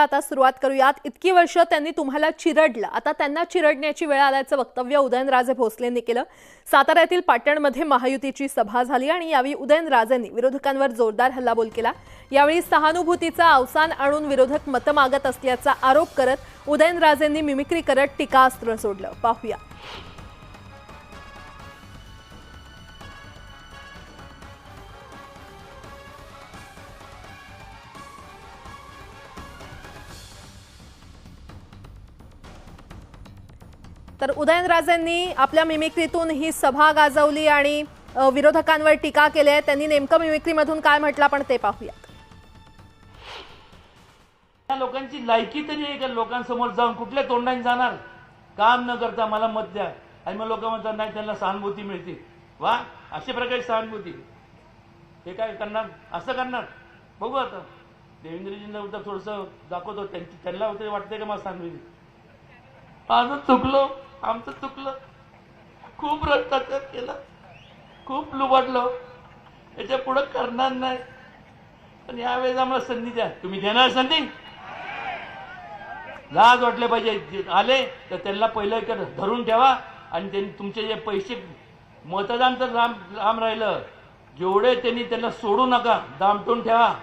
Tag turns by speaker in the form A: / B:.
A: आता सुरुवात करूयात. इतकी वर्ष त्यांनी तुम्हाला चिरडलं. आता त्यांना चिरडण्याची वेळ आल्याचं वक्तव्य उदयनराजे भोसलेंनी केलं. साताऱ्यातील पाटणमध्ये महायुतीची सभा झाली आणि यावेळी उदयनराजेंनी विरोधकांवर जोरदार हल्लाबोल केला. यावेळी सहानुभूतीचा अवसान आणून विरोधक मतं मागत असल्याचा आरोप करत उदयनराजेंनी मिमिक्री करत टीकास्त्र सोडलं. पाहूया. तर उदयनराजेंनी आपल्या मिमिक्रीतून ही सभा गाजवली आणि विरोधकांवर टीका केली आहे. त्यांनी नेमकं मिमिक्रीमधून काय म्हटलं आपण ते पाहूया
B: त्या लोकांची लायकी तरी आहे का? लोकांसमोर जाऊन कुठल्या तोंडाने जाणार? काम न करता मला मत द्या. आणि मग लोक म्हणतात नाही त्यांना सहानुभूती मिळते वा अशा प्रकारे सहानुभूती. हे काय करणार? असं करणार? बघू आता. देवेंद्रजींना उद्या थोडंसं दाखवतो. त्यांची त्यांना तरी वाटतंय का मला सहानुभूती? माझं चुकलो? आमचं चुकलं. खूप भ्रष्टाचार केला. खूप लुबाडलो. याच्या पुढं करणार नाही. पण यावेळेस आम्हाला संधी द्या. तुम्ही देणार संधी? लाज वाटले पाहिजे. आले तर त्यांना पहिलं एक धरून ठेवा. आणि त्यांनी तुमचे जे पैसे मतदान तर लांब लांब राहिलं. जेवढे त्यांनी त्यांना सोडू नका दामटून ठेवा.